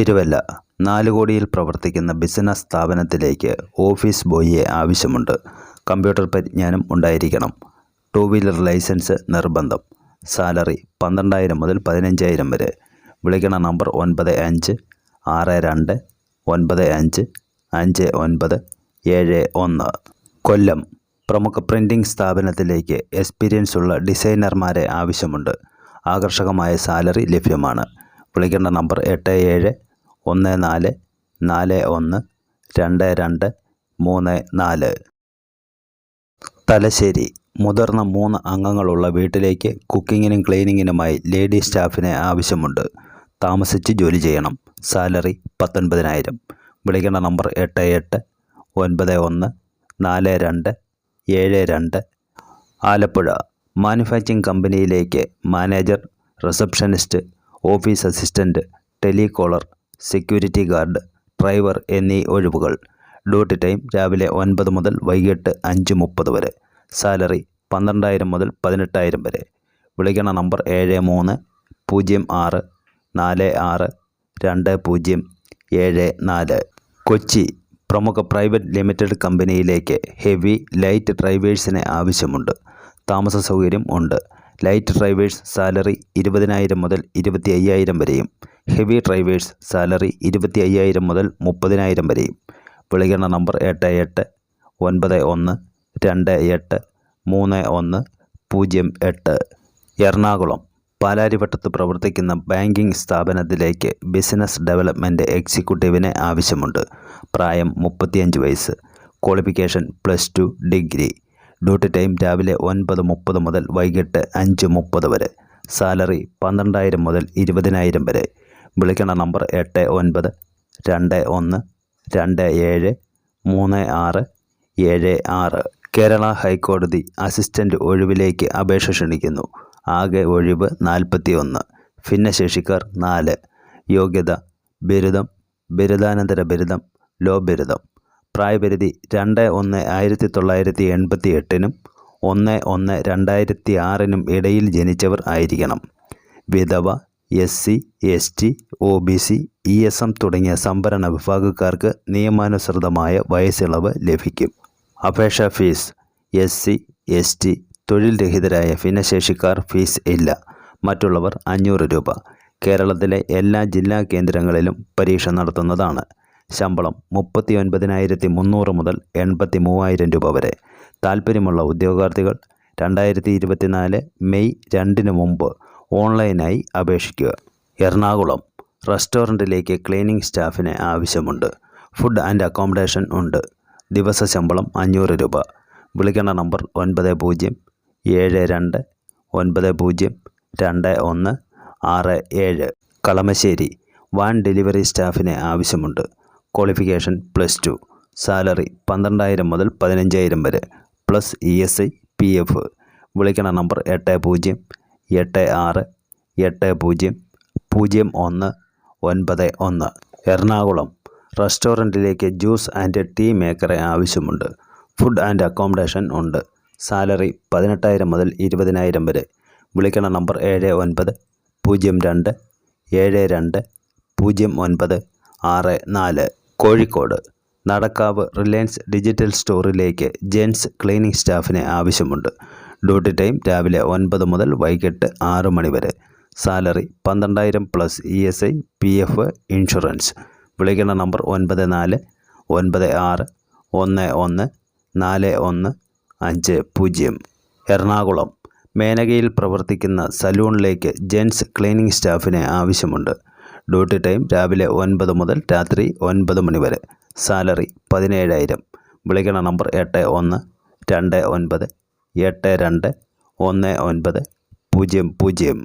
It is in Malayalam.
തിരുവല്ല നാല് കോടിയിൽ പ്രവർത്തിക്കുന്ന ബിസിനസ് സ്ഥാപനത്തിലേക്ക് ഓഫീസ് ബോയിയെ ആവശ്യമുണ്ട്. കമ്പ്യൂട്ടർ പരിജ്ഞാനം ഉണ്ടായിരിക്കണം. ടൂ വീലർ ലൈസൻസ് നിർബന്ധം. സാലറി പന്ത്രണ്ടായിരം മുതൽ പതിനഞ്ചായിരം വരെ. വിളിക്കണ നമ്പർ ഒൻപത് അഞ്ച് ആറ് രണ്ട് ഒൻപത് അഞ്ച് അഞ്ച് ഒൻപത് ഏഴ് ഒന്ന്. കൊല്ലം പ്രമുഖ പ്രിന്റിംഗ് സ്ഥാപനത്തിലേക്ക് എക്സ്പീരിയൻസ് ഉള്ള ഡിസൈനർമാരെ ആവശ്യമുണ്ട്. ആകർഷകമായ സാലറി ലഭ്യമാണ്. വിളിക്കേണ്ട നമ്പർ എട്ട് ഏഴ് ഒന്ന് നാല് നാല് ഒന്ന് രണ്ട് രണ്ട് മൂന്ന് നാല്. തലശ്ശേരി. മുതിർന്ന മൂന്ന് അംഗങ്ങളുള്ള വീട്ടിലേക്ക് കുക്കിങ്ങിനും ക്ലീനിങ്ങിനുമായി ലേഡി സ്റ്റാഫിനെ ആവശ്യമുണ്ട്. താമസിച്ച് ജോലി ചെയ്യണം. സാലറി പത്തൊൻപതിനായിരം. വിളിക്കേണ്ട നമ്പർ എട്ട് എട്ട് ഒൻപത് ഒന്ന് നാല് രണ്ട് ഏഴ് രണ്ട്. ആലപ്പുഴ. മാനുഫാക്ചറിംഗ് കമ്പനിയിലേക്ക് manager receptionist office assistant telecaller security guard driver എന്നീ ഒഴിവുകൾ. ഡ്യൂട്ടി ടൈം രാവിലെ ഒൻപത് മുതൽ വൈകിട്ട് അഞ്ച് മുപ്പത് വരെ. സാലറി പന്ത്രണ്ടായിരം മുതൽ പതിനെട്ടായിരം വരെ. വിളിക്കണ നമ്പർ ഏഴ് മൂന്ന് പൂജ്യം ആറ് നാല് ആറ് രണ്ട് പൂജ്യം ഏഴ് നാല്. കൊച്ചി പ്രമുഖ പ്രൈവറ്റ് ലിമിറ്റഡ് കമ്പനിയിലേക്ക് ഹെവി ലൈറ്റ് ഡ്രൈവേഴ്സിനെ ആവശ്യമുണ്ട്. താമസ സൗകര്യം ഉണ്ട്. ലൈറ്റ് ഡ്രൈവേഴ്സ് സാലറി ഇരുപതിനായിരം മുതൽ ഇരുപത്തി അയ്യായിരം വരെയും. ഹെവി ഡ്രൈവേഴ്സ് സാലറി ഇരുപത്തി അയ്യായിരം മുതൽ മുപ്പതിനായിരം വരെയും. വിളിക്കേണ്ട നമ്പർ എട്ട് എട്ട് ഒൻപത് ഒന്ന് രണ്ട് എട്ട് മൂന്ന് ഒന്ന് പൂജ്യം എട്ട്. എറണാകുളം പാലാരിവട്ടത്ത് പ്രവർത്തിക്കുന്ന ബാങ്കിംഗ് സ്ഥാപനത്തിലേക്ക് ബിസിനസ് ഡെവലപ്മെന്റ് എക്സിക്യൂട്ടീവിനെ ആവശ്യമുണ്ട്. പ്രായം മുപ്പത്തിയഞ്ച് വയസ്സ്. Qualification plus two degree. Duty time രാവിലെ ഒൻപത് മുപ്പത് മുതൽ വൈകിട്ട് അഞ്ച് മുപ്പത് വരെ. സാലറി പന്ത്രണ്ടായിരം മുതൽ ഇരുപതിനായിരം വരെ. വിളിക്കണ നമ്പർ എട്ട് ഒൻപത് രണ്ട് ഒന്ന് രണ്ട് ഏഴ് മൂന്ന് ആറ് ഏഴ് ആറ്. കേരള ഹൈക്കോടതി അസിസ്റ്റന്റ് ഒഴിവിലേക്ക് അപേക്ഷ ക്ഷണിക്കുന്നു. ആകെ ഒഴിവ് നാൽപ്പത്തി ഒന്ന് ഭിന്നശേഷിക്കാർ നാല്. യോഗ്യത ബിരുദം ബിരുദാനന്തര ബിരുദം ലോ ബിരുദം. പ്രായപരിധി രണ്ട് ഒന്ന് ആയിരത്തി തൊള്ളായിരത്തി എൺപത്തി എട്ടിനും ഒന്ന് ഒന്ന് രണ്ടായിരത്തി ആറിനും ഇടയിൽ ജനിച്ചവർ ആയിരിക്കണം. വിധവ S C S T O B C E S M തുടങ്ങിയ സംവരണ വിഭാഗക്കാർക്ക് നിയമാനുസൃതമായ വയസ്സിളവ് ലഭിക്കും. അപേക്ഷാ fees S C S T തൊഴിൽ രഹിതരായ ഭിന്നശേഷിക്കാർ ഫീസ് ഇല്ല. മറ്റുള്ളവർ അഞ്ഞൂറ് രൂപ. കേരളത്തിലെ എല്ലാ ജില്ലാ കേന്ദ്രങ്ങളിലും പരീക്ഷ നടത്തുന്നതാണ്. ശമ്പളം മുപ്പത്തി ഒൻപതിനായിരത്തി മുന്നൂറ് മുതൽ എൺപത്തി മൂവായിരം രൂപ വരെ. താൽപ്പര്യമുള്ള ഉദ്യോഗാർത്ഥികൾ രണ്ടായിരത്തി ഇരുപത്തിനാല് മെയ് രണ്ടിന് മുമ്പ് ഓൺലൈനായി അപേക്ഷിക്കുക. എറണാകുളം റെസ്റ്റോറന്റിലേക്ക് ക്ലീനിംഗ് സ്റ്റാഫിനെ ആവശ്യമുണ്ട്. ഫുഡ് ആൻഡ് അക്കോമഡേഷൻ ഉണ്ട്. ദിവസ ശമ്പളം അഞ്ഞൂറ് രൂപ. വിളിക്കേണ്ട നമ്പർ ഒൻപത് പൂജ്യം ഏഴ് രണ്ട് ഒൻപത് പൂജ്യം രണ്ട് ഒന്ന് ആറ് ഏഴ്. കളമശ്ശേരി വാൻ ഡെലിവറി സ്റ്റാഫിനെ ആവശ്യമുണ്ട്. Qualification plus to. സാലറി പന്ത്രണ്ടായിരം മുതൽ പതിനഞ്ചായിരം വരെ. Plus E S I P F. വിളിക്കണ നമ്പർ എട്ട് പൂജ്യം എട്ട് ആറ് എട്ട് പൂജ്യം പൂജ്യം ഒന്ന് ഒൻപത് ഒന്ന്. എറണാകുളം റെസ്റ്റോറന്റിലേക്ക് ജ്യൂസ് ആൻഡ് ടീ മേക്കറെ ആവശ്യമുണ്ട്. ഫുഡ് ആൻഡ് അക്കോമഡേഷൻ ഉണ്ട്. സാലറി പതിനെട്ടായിരം മുതൽ ഇരുപതിനായിരം വരെ. വിളിക്കണ നമ്പർ ഏഴ് ഒൻപത് പൂജ്യം രണ്ട് ഏഴ് രണ്ട് പൂജ്യം ഒൻപത് ആറ് നാല്. കോഴിക്കോട് നടക്കാവ് റിലയൻസ് ഡിജിറ്റൽ സ്റ്റോറിലേക്ക് ജെൻസ് ക്ലീനിംഗ് സ്റ്റാഫിനെ ആവശ്യമുണ്ട്. ഡ്യൂട്ടി ടൈം രാവിലെ ഒൻപത് മുതൽ വൈകിട്ട് ആറ് മണി വരെ. സാലറി പന്ത്രണ്ടായിരം plus E S I P F insurance. വിളിക്കേണ്ട നമ്പർ ഒൻപത് നാല് ഒൻപത് ആറ് ഒന്ന് ഒന്ന് നാല് ഒന്ന് അഞ്ച് പൂജ്യം. എറണാകുളം മേനകയിൽ പ്രവർത്തിക്കുന്ന സലൂണിലേക്ക് ജെൻസ് ക്ലീനിംഗ് സ്റ്റാഫിനെ ആവശ്യമുണ്ട്. ഡ്യൂട്ടി ടൈം രാവിലെ ഒൻപത് മുതൽ രാത്രി ഒൻപത് മണി വരെ. സാലറി പതിനേഴായിരം. വിളിക്കണ നമ്പർ എട്ട് ഒന്ന് രണ്ട് ഒൻപത് എട്ട് രണ്ട് ഒന്ന് ഒൻപത് പൂജ്യം പൂജ്യം.